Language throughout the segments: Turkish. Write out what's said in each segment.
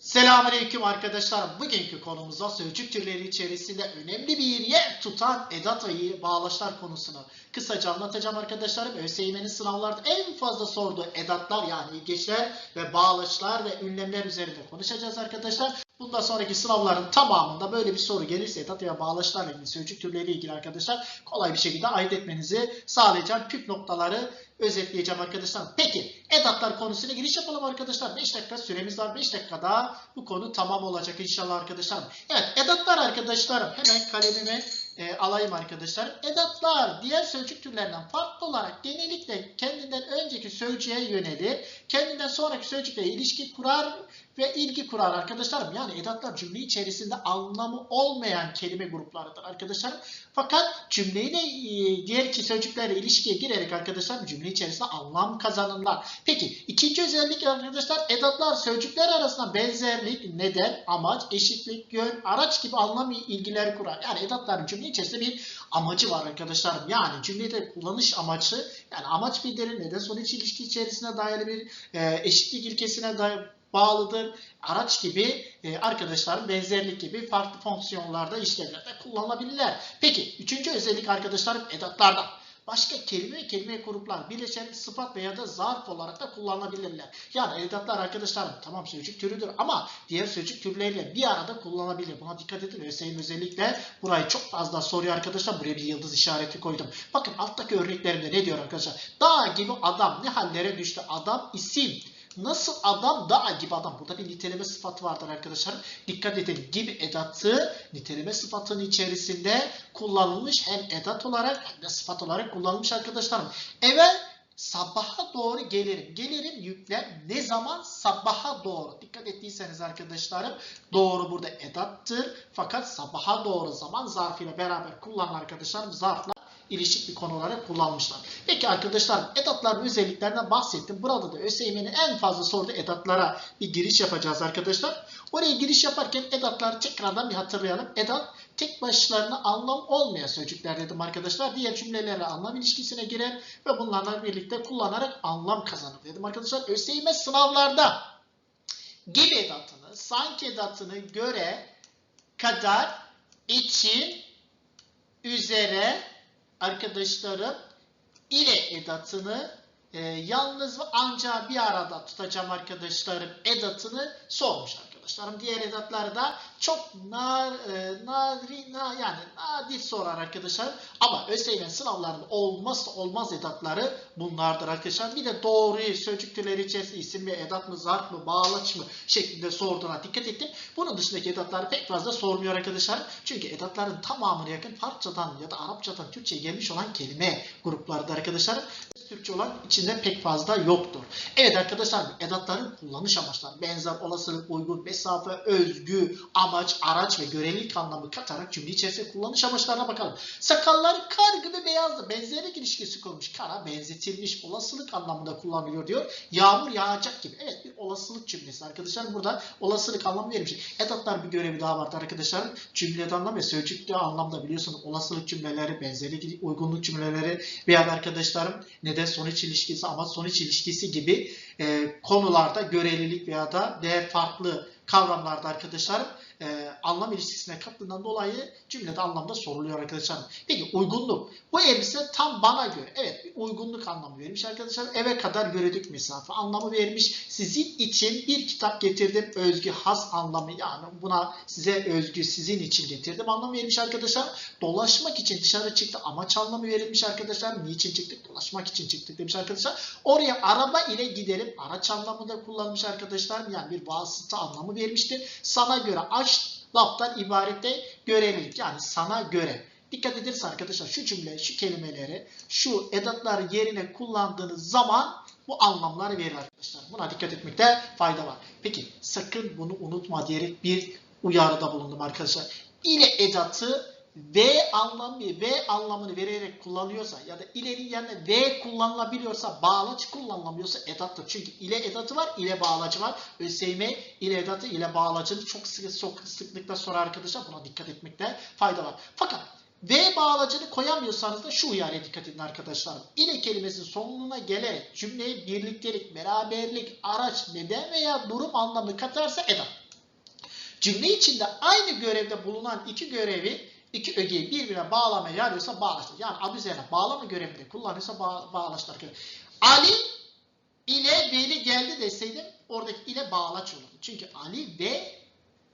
Selamünaleyküm arkadaşlar. Bugünkü konumuzda sözcük türleri içerisinde önemli bir yer tutan edat ayı bağlaçlar konusunu kısaca anlatacağım arkadaşlarım. ÖSYM'nin sınavlarda en fazla sorduğu edatlar yani ilgeçler ve bağlaçlar ve ünlemler üzerinde konuşacağız arkadaşlar. Bundan sonraki sınavların tamamında böyle bir soru gelirse edat veya bağlaçlarla ilgili sözcük türleri ilgili arkadaşlar kolay bir şekilde ayırt etmenizi sağlayacağım püf noktaları özetleyeceğim arkadaşlar. Peki edatlar konusuna giriş yapalım arkadaşlar. 5 dakika süremiz var. 5 dakikada bu konu tamam olacak inşallah arkadaşlarım. Evet edatlar arkadaşlarım. Hemen kalemimi e, alayım arkadaşlar. Edatlar diğer sözcük türlerinden farklı olarak genellikle kendinden önceki sözcüğe yönelir. Kendinden sonraki sözcükle ilişki kurar ve ilgi kurar arkadaşlarım. Yani edatlar cümle içerisinde anlamı olmayan kelime gruplarıdır arkadaşlar. Fakat cümleyle e, diğer iki sözcüklerle ilişkiye girerek arkadaşlar cümle içerisinde anlam kazanırlar. Peki ikinci özellik arkadaşlar edatlar sözcükler arasında benzerlik, neden, amaç, eşitlik, yön, araç gibi anlam ilgileri kurar. Yani edatların cümle içerisinde bir amacı var arkadaşlarım. Yani cümlede kullanış amacı yani amaç bildirir, neden sonuç ilişki içerisine dayalı bir e, eşitlik ilkesine dayalı bağlıdır. Araç gibi e, arkadaşların benzerlik gibi farklı fonksiyonlarda işlevlerde kullanılabilirler. Peki üçüncü özellik arkadaşlarım edatlarda. Başka kelime ve kelime gruplar birleşen sıfat veya da zarf olarak da kullanılabilirler. Yani edatlar arkadaşlarım tamam sözcük türüdür ama diğer sözcük türleriyle bir arada kullanılabilir. Buna dikkat edin. ÖSYM özellikle burayı çok fazla soruyor arkadaşlar. Buraya bir yıldız işareti koydum. Bakın alttaki örneklerimde ne diyor arkadaşlar? Dağ gibi adam ne hallere düştü? Adam isim. Nasıl adam dağ gibi adam. Burada bir niteleme sıfatı vardır arkadaşlar. Dikkat edin gibi edatı niteleme sıfatının içerisinde kullanılmış hem edat olarak hem de sıfat olarak kullanılmış arkadaşlarım. Evet sabaha doğru gelirim. Gelirim yüklem ne zaman? Sabaha doğru. Dikkat ettiyseniz arkadaşlarım doğru burada edattır. Fakat sabaha doğru zaman zarfıyla beraber kullanılan arkadaşlarım zarfla ilişik bir konu olarak kullanmışlar. Peki arkadaşlar edatların özelliklerinden bahsettim. Burada da ÖSYM'nin en fazla sorduğu edatlara bir giriş yapacağız arkadaşlar. Oraya giriş yaparken edatları tekrardan bir hatırlayalım. Edat tek başlarına anlam olmayan sözcükler dedim arkadaşlar. Diğer cümlelerle anlam ilişkisine girer ve bunlarla birlikte kullanarak anlam kazanır dedim arkadaşlar. ÖSYM sınavlarda gibi edatını, sanki edatını göre, kadar, için, üzere, arkadaşlarım ile edatını e, yalnız ve ancak bir arada tutacağım arkadaşlarım edatını sormuş arkadaşlarım. Diğer edatları da çok nar, e, nadri, na, yani nadir sorar arkadaşlar. Ama ÖSYM sınavlarında olmazsa olmaz edatları bunlardır arkadaşlar. Bir de doğruyu sözcük türleri içerisinde isim ve edat mı, zarf mı, bağlaç mı şeklinde sorduğuna dikkat ettim. Bunun dışındaki edatları pek fazla sormuyor arkadaşlar. Çünkü edatların tamamına yakın Farsçadan ya da Arapçadan Türkçe'ye gelmiş olan kelime gruplarıdır arkadaşlar. Türkçe olan içinde pek fazla yoktur. Evet arkadaşlar edatların kullanış amaçları benzer, olasılık, uygun, mesafe, özgü, amaç, araç ve görevlilik anlamı katarak cümle içerisinde kullanış amaçlarına bakalım. Sakalları kar gibi beyazdı. Benzerlik ilişkisi kurmuş. Kara benzetilmiş olasılık anlamında kullanılıyor diyor. Yağmur yağacak gibi. Evet bir olasılık cümlesi arkadaşlar. Burada olasılık anlamı verilmiş. Edatlar bir görevi daha vardı arkadaşlar. Cümlede anlam ve sözcükte anlamda biliyorsunuz olasılık cümleleri, benzerlik, uygunluk cümleleri veya da arkadaşlarım neden sonuç ilişkisi, amaç sonuç ilişkisi gibi e, konularda görevlilik veya da diğer farklı kavramlarda arkadaşlarım e, anlam ilişkisine kattığından dolayı cümlede anlamda soruluyor arkadaşlarım. Peki uygunluk. Bu elbise tam bana göre. Evet bir uygunluk anlamı vermiş arkadaşlar. Eve kadar yürüdük mesafe anlamı vermiş. Sizin için bir kitap getirdim. Özgü has anlamı yani buna size özgü sizin için getirdim anlamı vermiş arkadaşlar. Dolaşmak için dışarı çıktı. Amaç anlamı verilmiş arkadaşlar. Niçin çıktık? Dolaşmak için çıktık demiş arkadaşlar. Oraya araba ile gidelim. Araç anlamında kullanmış arkadaşlar. Yani bir vasıta anlamı vermiştir. Sana göre aç laftan ibaret de görevlilik. Yani sana göre. Dikkat ederse arkadaşlar şu cümle, şu kelimeleri, şu edatları yerine kullandığınız zaman bu anlamları verir arkadaşlar. Buna dikkat etmekte fayda var. Peki sakın bunu unutma diyerek bir uyarıda bulundum arkadaşlar. İle edatı V anlamı V anlamını vererek kullanıyorsa ya da ilerin yerine V kullanılabiliyorsa bağlaç kullanılamıyorsa edattır. Çünkü ile edatı var, ile bağlacı var. ÖSYM ile edatı ile bağlacını çok sık çok sıklıkla sorar arkadaşlar. Buna dikkat etmekte fayda var. Fakat V bağlacını koyamıyorsanız da şu uyarıya dikkat edin arkadaşlar. İle kelimesinin sonuna gelerek cümleye birliktelik, beraberlik, araç, neden veya durum anlamı katarsa edat. Cümle içinde aynı görevde bulunan iki görevi iki ögeyi birbirine bağlamaya yarıyorsa bağlaştır. Yani adı üzerine bağlama görevinde kullanıyorsa bağ, bağlaştır. Ali ile Veli geldi deseydim oradaki ile bağlaç olurdu. Çünkü Ali ve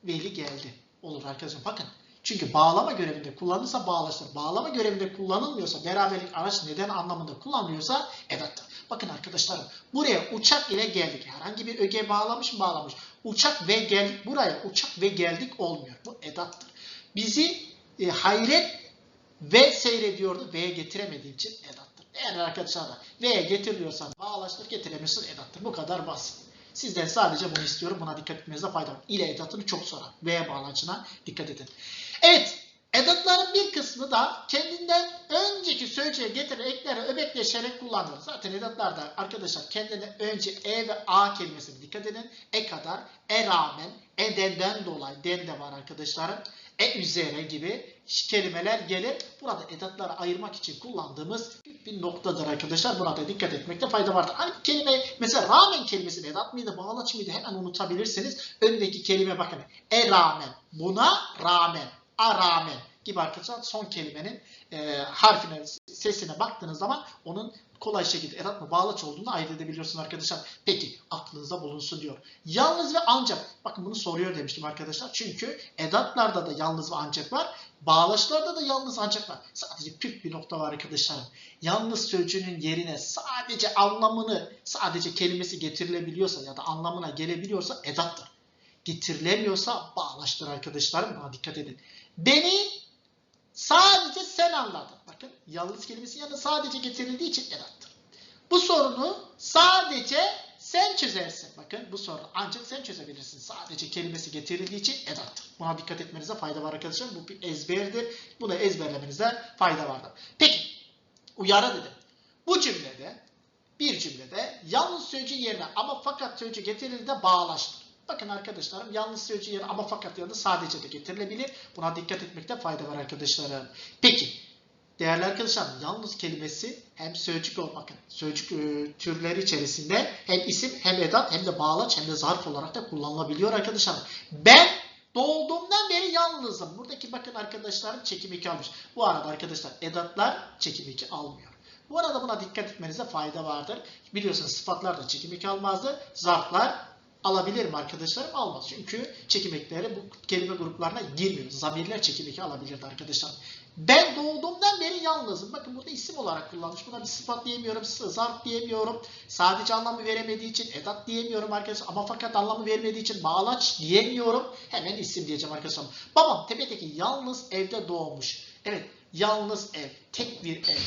Veli geldi olur arkadaşlar. Bakın çünkü bağlama görevinde kullanılırsa bağlaştır. Bağlama görevinde kullanılmıyorsa beraberlik araç neden anlamında kullanılıyorsa edattır. Bakın arkadaşlarım buraya uçak ile geldik. Herhangi bir öge bağlamış mı bağlamış. Uçak ve geldik buraya uçak ve geldik olmuyor. Bu edattır. Bizi e, hayret ve seyrediyordu. V'ye getiremediği için edattır. Eğer arkadaşlar da V'ye getiriliyorsan bağlaştır getiremiyorsan edattır. Bu kadar basit. Sizden sadece bunu istiyorum. Buna dikkat etmenize fayda var. İle edatını çok sorar. V'ye bağlacına dikkat edin. Evet. Edatların bir kısmı da kendinden önceki sözcüğe getiren ekleri öbekleşerek kullanılır. Zaten edatlarda arkadaşlar kendinden önce e ve a kelimesine dikkat edin. E kadar, e rağmen, edenden dolayı, den de var arkadaşlarım. E üzere gibi kelimeler gelir. Burada edatları ayırmak için kullandığımız bir noktadır arkadaşlar. Buna da dikkat etmekte fayda vardır. Aynı kelime mesela rağmen kelimesini edat mıydı, bağlaç mıydı hemen unutabilirsiniz. Öndeki kelime bakın. E rağmen, buna rağmen, a rağmen gibi arkadaşlar son kelimenin e, harfine, sesine baktığınız zaman onun kolay şekilde edat mı bağlaç olduğunu ayırt edebiliyorsunuz arkadaşlar. Peki aklınıza bulunsun diyor. Yalnız ve ancak. Bakın bunu soruyor demiştim arkadaşlar. Çünkü edatlarda da yalnız ve ancak var. Bağlaçlarda da yalnız ancak var. Sadece püf bir nokta var arkadaşlar. Yalnız sözcüğünün yerine sadece anlamını, sadece kelimesi getirilebiliyorsa ya da anlamına gelebiliyorsa edattır. Getirilemiyorsa bağlaçtır arkadaşlarım. Buna dikkat edin. Beni sadece sen anladın. Bakın yalnız kelimesi yanında sadece getirildiği için edattır. Bu sorunu sadece sen çözersin. Bakın bu sorunu ancak sen çözebilirsin. Sadece kelimesi getirildiği için edattır. Buna dikkat etmenize fayda var arkadaşlar. Bu bir ezberdir. Bunu ezberlemenize fayda vardır. Peki uyarı dedim. Bu cümlede bir cümlede yalnız sözcüğü yerine ama fakat sözcüğü getirildiğinde bağlaştır. Bakın arkadaşlarım yalnız sözcüğü yerine ama fakat yanında sadece de getirilebilir. Buna dikkat etmekte fayda var arkadaşlarım. Peki değerli arkadaşlar yalnız kelimesi hem sözcük ol bakın sözcük e, türleri içerisinde hem isim hem edat hem de bağlaç hem de zarf olarak da kullanılabiliyor arkadaşlar. Ben doğduğumdan beri yalnızım. Buradaki bakın arkadaşlarım çekim eki almış. Bu arada arkadaşlar edatlar çekim eki almıyor. Bu arada buna dikkat etmenize fayda vardır. Biliyorsunuz sıfatlar da çekim eki almazdı. Zarflar alabilir mi arkadaşlarım? Almaz. Çünkü çekim bu kelime gruplarına girmiyor. Zamirler çekim eki alabilirdi arkadaşlar. Ben doğduğumdan beri yalnızım. Bakın burada isim olarak kullanmış. Buna bir sıfat diyemiyorum, zarf diyemiyorum. Sadece anlamı veremediği için edat diyemiyorum arkadaşlar. Ama fakat anlamı vermediği için bağlaç diyemiyorum. Hemen isim diyeceğim arkadaşlar. Babam tepedeki yalnız evde doğmuş. Evet, yalnız ev, tek bir ev.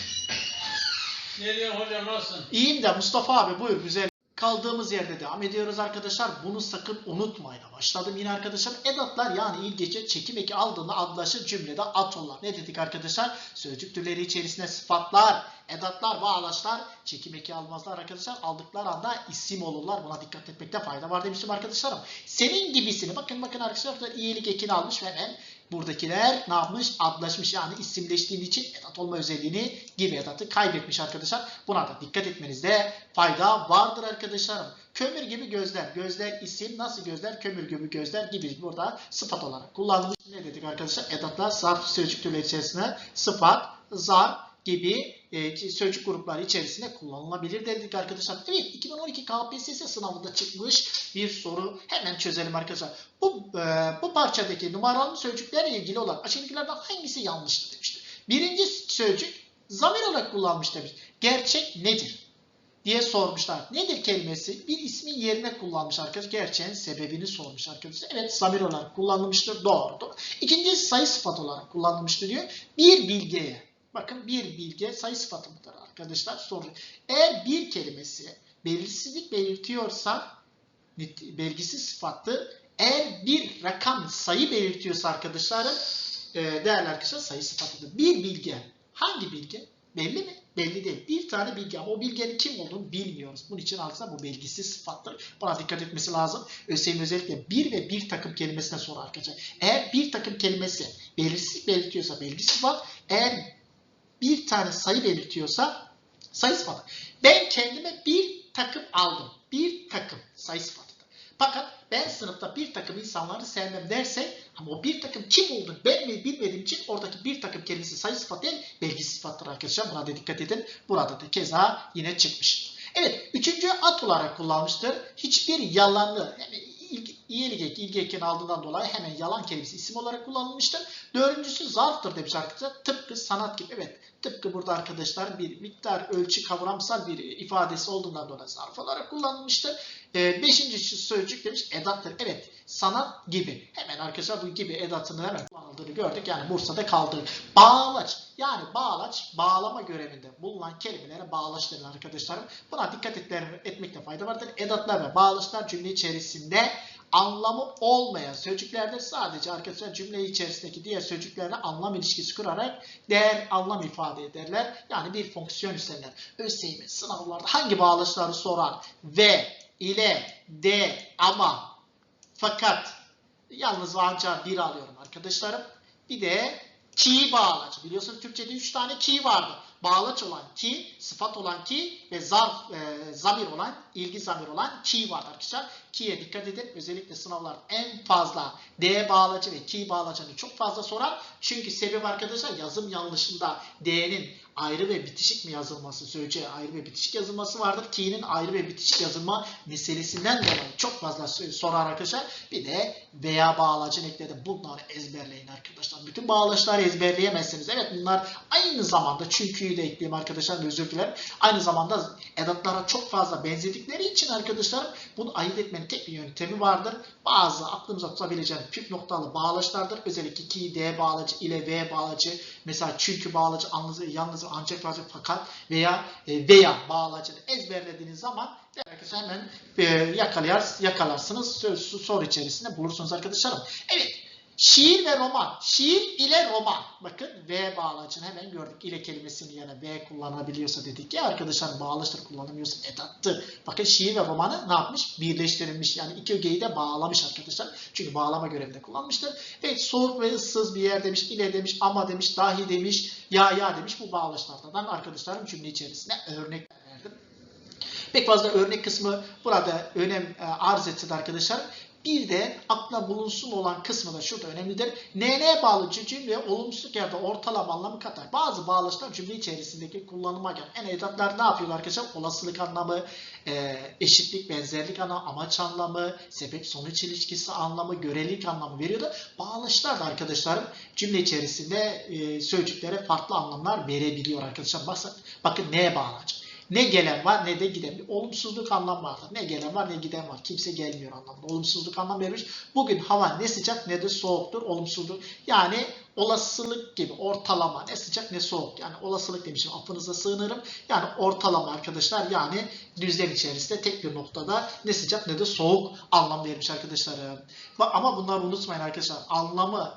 Nereye hocam nasılsın? İyiyim de Mustafa abi buyur güzel. Kaldığımız yerde devam ediyoruz arkadaşlar. Bunu sakın unutmayın. Başladım yine arkadaşlar. Edatlar yani İlgece çekim eki aldığında adlaşır cümlede at olur. Ne dedik arkadaşlar? Sözcük türleri içerisinde sıfatlar, edatlar, bağlaçlar çekim eki almazlar arkadaşlar. Aldıkları anda isim olurlar. Buna dikkat etmekte fayda var demiştim arkadaşlarım. Senin gibisini bakın bakın arkadaşlar iyilik ekini almış ve hemen buradakiler ne yapmış? Adlaşmış yani isimleştiği için edat olma özelliğini gibi edatı kaybetmiş arkadaşlar. Buna da dikkat etmenizde fayda vardır arkadaşlarım. Kömür gibi gözler. Gözler isim. Nasıl gözler? Kömür gibi gözler gibi burada sıfat olarak kullanılmış. Ne dedik arkadaşlar? Edatlar zarf sözcük türleri içerisinde sıfat, zarf gibi e, sözcük grupları içerisinde kullanılabilir dedik arkadaşlar. Evet 2012 KPSS sınavında çıkmış bir soru. Hemen çözelim arkadaşlar. Bu, e, bu parçadaki numaralı sözcüklerle ilgili olan aşağıdakilerden hangisi yanlıştır demiştir. Birinci sözcük zamir olarak kullanmış demiş. Gerçek nedir? diye sormuşlar. Nedir kelimesi? Bir ismin yerine kullanmış arkadaşlar. Gerçeğin sebebini sormuş arkadaşlar. Evet zamir olarak kullanılmıştır. Doğrudur. İkinci sayı sıfat olarak kullanılmıştır diyor. Bir bilgiye. Bakın bir bilgi sayı sıfatı mıdır arkadaşlar? Soru. Eğer bir kelimesi belirsizlik belirtiyorsa belgisiz sıfattır. Eğer bir rakam sayı belirtiyorsa arkadaşlarım e, değerli arkadaşlar sayı sıfatıdır. Bir bilgi. Hangi bilgi? Belli mi? Belli değil. Bir tane bilgi ama o bilgenin kim olduğunu bilmiyoruz. Bunun için aslında bu belgisiz sıfattır. Buna dikkat etmesi lazım. ÖSYM özellikle bir ve bir takım kelimesine sorar arkadaşlar. Eğer bir takım kelimesi belirsizlik belirtiyorsa belgi sıfat, eğer bir tane sayı belirtiyorsa sayı sıfatı. Ben kendime bir takım aldım. Bir takım sayı sıfatıdır. Fakat ben sınıfta bir takım insanları sevmem derse ama o bir takım kim olduğunu ben mi bilmediğim için oradaki bir takım kelimesi sayı sıfat değil belgi sıfattır arkadaşlar. Buna da dikkat edin. Burada da keza yine çıkmış. Evet. Üçüncü at olarak kullanmıştır. Hiçbir yalanlı yani iyilik eki, ilgi ekini aldığından dolayı hemen yalan kelimesi isim olarak kullanılmıştır. Dördüncüsü zarftır demiş arkadaşlar. Tıpkı sanat gibi. Evet. Tıpkı burada arkadaşlar bir miktar ölçü kavramsal bir ifadesi olduğundan dolayı zarf olarak kullanılmıştır. Ee, beşincisi sözcük demiş edattır. Evet. Sanat gibi. Hemen arkadaşlar bu gibi edatını hemen kullanıldığını gördük. Yani Bursa'da kaldı. Bağlaç. Yani bağlaç bağlama görevinde bulunan kelimelere bağlaç denir arkadaşlarım. Buna dikkat etmekte fayda vardır. Edatlar ve bağlaçlar cümle içerisinde anlamı olmayan sözcüklerdir. Sadece arkadaşlar cümle içerisindeki diğer sözcüklerle anlam ilişkisi kurarak değer anlam ifade ederler. Yani bir fonksiyon üstlenirler. ÖSYM sınavlarda hangi bağlaçları sorar? Ve, ile, de, ama, fakat yalnız ancak bir alıyorum arkadaşlarım. Bir de ki bağlaç. Biliyorsunuz Türkçe'de 3 tane ki vardı. Bağlaç olan ki, sıfat olan ki ve zarf, e, zamir olan, ilgi zamir olan ki vardı arkadaşlar. Ki'ye dikkat edin. Özellikle sınavlar en fazla D bağlacı ve ki bağlacını çok fazla sorar. Çünkü sebep arkadaşlar yazım yanlışında D'nin ayrı ve bitişik mi yazılması, sözcüğe ayrı ve bitişik yazılması vardır. Ki'nin ayrı ve bitişik yazılma meselesinden dolayı çok fazla sorar arkadaşlar. Bir de veya bağlacını ekledim. Bunları ezberleyin arkadaşlar. Bütün bağlaçları ezberleyemezsiniz. Evet bunlar aynı zamanda çünkü'yü de ekleyeyim arkadaşlar özür dilerim. Aynı zamanda edatlara çok fazla benzedikleri için arkadaşlarım bunu ayırt etmenin tek bir yöntemi vardır. Bazı aklımıza tutabileceğim püf noktalı bağlaçlardır. Özellikle ki D bağlacı ile V bağlacı mesela çünkü bağlacı yalnız ancak ancak fakat veya e, veya bağlacını ezberlediğiniz zaman arkadaşlar hemen e, yakalayar, yakalarsınız. Soru içerisinde bulursunuz arkadaşlarım. Evet. Şiir ve roman. Şiir ile roman. Bakın V bağlacını hemen gördük. İle kelimesini yani V kullanabiliyorsa dedik ya arkadaşlar bağlaçtır kullanamıyorsa edattır. Bakın şiir ve romanı ne yapmış? Birleştirilmiş. Yani iki ögeyi de bağlamış arkadaşlar. Çünkü bağlama görevinde kullanmıştır. Evet soğuk ve ıssız bir yer demiş. ile demiş. Ama demiş. Dahi demiş. Ya ya demiş. Bu bağlaçlardan arkadaşlarım cümle içerisinde örnek verdim. Pek fazla örnek kısmı burada önem e, arz etsin arkadaşlar. Bir de aklına bulunsun olan kısmı da şurada önemlidir. NN bağlı cümle olumsuz yerde ortalama anlamı katar. Bazı bağlaçlar cümle içerisindeki kullanıma göre. En edatlar ne yapıyorlar arkadaşlar? Olasılık anlamı, e, eşitlik, benzerlik anlamı, amaç anlamı, sebep sonuç ilişkisi anlamı, görelik anlamı veriyordu. Bağlaçlar da arkadaşlarım cümle içerisinde e, sözcüklere farklı anlamlar verebiliyor arkadaşlar. Bakın, bakın neye bağlaç? Ne gelen var ne de giden. Bir olumsuzluk anlam vardır. Ne gelen var ne giden var. Kimse gelmiyor anlamında. Olumsuzluk anlam vermiş. Bugün hava ne sıcak ne de soğuktur. Olumsuzluk. Yani olasılık gibi ortalama ne sıcak ne soğuk. Yani olasılık demişim affınıza sığınırım. Yani ortalama arkadaşlar yani düzlem içerisinde tek bir noktada ne sıcak ne de soğuk anlam vermiş arkadaşlarım. Ama bunları unutmayın arkadaşlar. Anlamı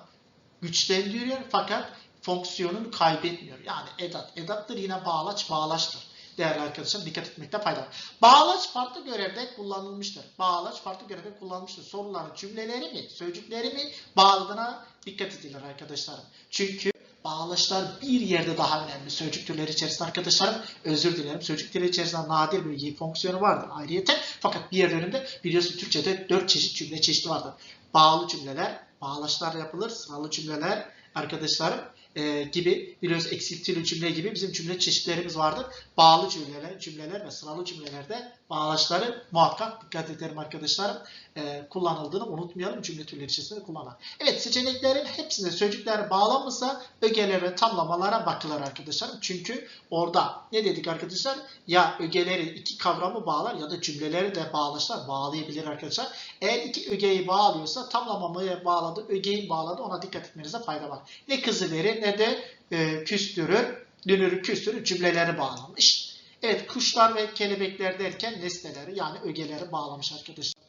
güçlendiriyor fakat fonksiyonunu kaybetmiyor. Yani edat. Edattır yine bağlaç bağlaçtır değerli arkadaşlar dikkat etmekte fayda var. Bağlaç farklı görevde kullanılmıştır. Bağlaç farklı görevde kullanılmıştır. Soruların cümleleri mi, sözcükleri mi bağladığına dikkat edilir arkadaşlarım. Çünkü bağlaçlar bir yerde daha önemli. Sözcük türleri içerisinde arkadaşlarım özür dilerim. Sözcük türleri içerisinde nadir bir fonksiyonu vardır ayrıyeten. Fakat önünde biliyorsun Türkçe'de dört çeşit cümle çeşidi vardır. Bağlı cümleler, bağlaçlar yapılır, sıralı cümleler arkadaşlarım e, gibi biliyoruz eksiltili cümle gibi bizim cümle çeşitlerimiz vardır. Bağlı cümleler, cümleler ve sıralı cümlelerde bağlaçları muhakkak dikkat edelim arkadaşlarım. E, kullanıldığını unutmayalım cümle türleri içerisinde kullanan. Evet seçeneklerin hepsinde sözcükler bağlanmışsa ögeler ve tamlamalara bakılır arkadaşlarım. Çünkü orada ne dedik arkadaşlar? Ya ögeleri iki kavramı bağlar ya da cümleleri de bağlaçlar bağlayabilir arkadaşlar. Eğer iki ögeyi bağlıyorsa tamlamamaya bağladı, ögeyi bağladı ona dikkat etmenize fayda var. Ne kızı verir ne de e, küstürür, dünürü küstürür cümleleri bağlamış. Evet kuşlar ve kelebekler derken nesneleri yani ögeleri bağlamış arkadaşlar.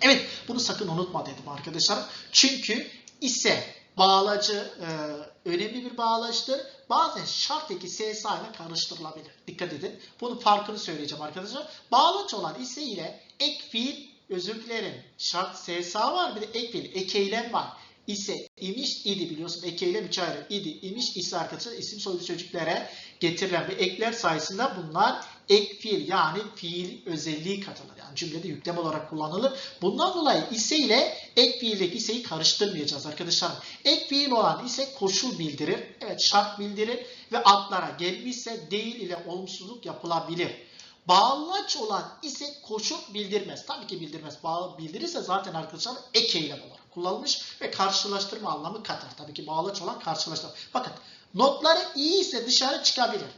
Evet bunu sakın unutma dedim arkadaşlar. Çünkü ise bağlacı e, önemli bir bağlaçtır. Bazen şart eki SSA ile karıştırılabilir. Dikkat edin. Bunun farkını söyleyeceğim arkadaşlar. Bağlaç olan ise ile ek fiil özür dilerim. Şart SSA var bir de ek fiil ek eylem var ise, imiş, idi biliyorsun ekeyle üç ayrı. idi, imiş, ise arkadaşlar isim soylu sözcüklere getirilen ve ekler sayesinde bunlar ek fiil yani fiil özelliği katılır. Yani cümlede yüklem olarak kullanılır. Bundan dolayı ise ile ek fiildeki iseyi karıştırmayacağız arkadaşlar. Ek fiil olan ise koşul bildirir. Evet şart bildirir ve altlara gelmişse değil ile olumsuzluk yapılabilir. Bağlaç olan ise koşul bildirmez. Tabii ki bildirmez. Bağ bildirirse zaten arkadaşlar ek eylem olarak kullanılmış ve karşılaştırma anlamı katar. Tabii ki bağlaç olan karşılaştırma. Bakın notları iyi ise dışarı çıkabilir.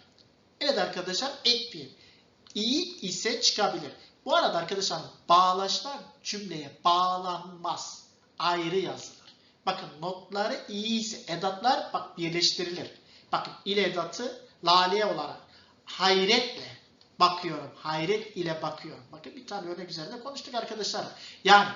Evet arkadaşlar ek fiil. İyi ise çıkabilir. Bu arada arkadaşlar bağlaçlar cümleye bağlanmaz. Ayrı yazılır. Bakın notları iyi ise edatlar bak birleştirilir. Bakın ile edatı lale olarak hayretle bakıyorum. Hayret ile bakıyorum. Bakın bir tane örnek üzerinde konuştuk arkadaşlar. Yani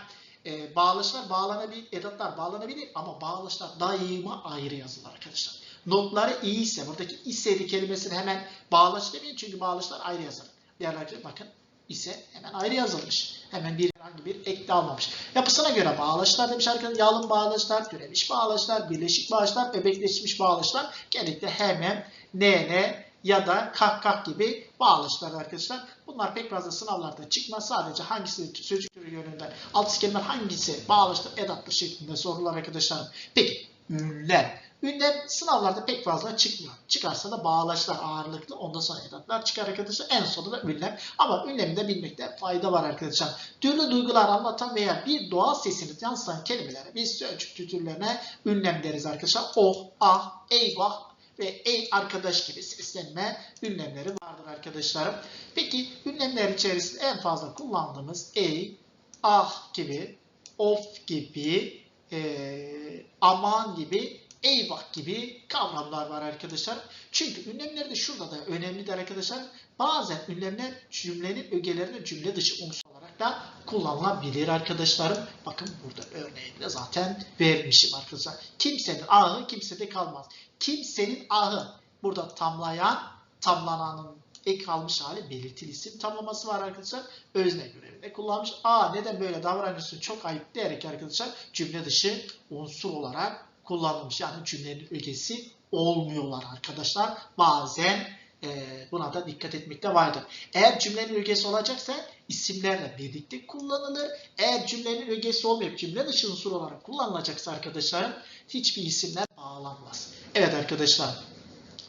e, bağlaçlar bağlanabilir, edatlar bağlanabilir ama bağlaçlar daima ayrı yazılır arkadaşlar. Notları iyi ise buradaki iseli kelimesini hemen bağlaç demeyin çünkü bağlaçlar ayrı yazılır. Diğerler bakın ise hemen ayrı yazılmış. Hemen bir herhangi bir ek de almamış. Yapısına göre bağlaçlar demiş arkadaşlar. Yalın bağlaçlar, türemiş bağlaçlar, birleşik bağlaçlar, öbekleşmiş bağlaçlar. Genellikle hemen ne ne ya da kak kak gibi bağlaçlar arkadaşlar. Bunlar pek fazla sınavlarda çıkmaz. Sadece hangisi sözcük türü yönünden alt kelimeler hangisi bağlaçtır, edattır şeklinde sorular arkadaşlar. Peki ünlem. Ünlem sınavlarda pek fazla çıkmıyor. Çıkarsa da bağlaçlar ağırlıklı. Ondan sonra edatlar çıkar arkadaşlar. En sonunda da ünlem. Ama ünlemi de bilmekte fayda var arkadaşlar. Türlü duygular anlatan veya bir doğal sesini yansıtan kelimelere biz sözcük türlerine ünlem deriz arkadaşlar. Oh, ah, eyvah, ve ey arkadaş gibi seslenme ünlemleri vardır arkadaşlarım. Peki ünlemler içerisinde en fazla kullandığımız ey, ah gibi, of gibi, eee, aman gibi, eyvah gibi kavramlar var arkadaşlar. Çünkü ünlemler de şurada da önemlidir arkadaşlar. Bazen ünlemler cümlenin ögelerine cümle dışı unsur da kullanılabilir arkadaşlarım. Bakın burada örneğini de zaten vermişim arkadaşlar. Kimsenin ahı kimsede kalmaz. Kimsenin ahı burada tamlayan, tamlananın ek almış hali belirtili isim tamlaması var arkadaşlar. Özne görevinde kullanmış. Aa neden böyle davranıyorsun çok ayıp diyerek arkadaşlar cümle dışı unsur olarak kullanılmış. Yani cümlenin ögesi olmuyorlar arkadaşlar. Bazen e, buna da dikkat etmekte vardır. Eğer cümlenin ögesi olacaksa isimlerle birlikte kullanılır. Eğer cümlenin ögesi olmayıp cümle dışı unsur olarak kullanılacaksa arkadaşlarım hiçbir isimler bağlanmaz. Evet arkadaşlar.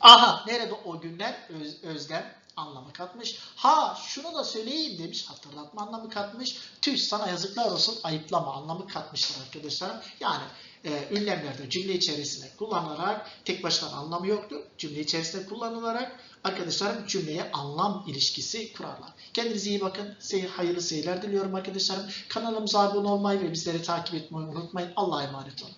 Aha nerede o günler Öz, özlem anlamı katmış. Ha şunu da söyleyeyim demiş hatırlatma anlamı katmış. Tüh sana yazıklar olsun ayıplama anlamı katmıştır arkadaşlarım. Yani e, cümle içerisinde kullanılarak tek başına anlamı yoktur. Cümle içerisinde kullanılarak arkadaşlarım cümleye anlam ilişkisi kurarlar. Kendinize iyi bakın. Seyir, hayırlı seyirler diliyorum arkadaşlarım. Kanalımıza abone olmayı ve bizleri takip etmeyi unutmayın. Allah'a emanet olun.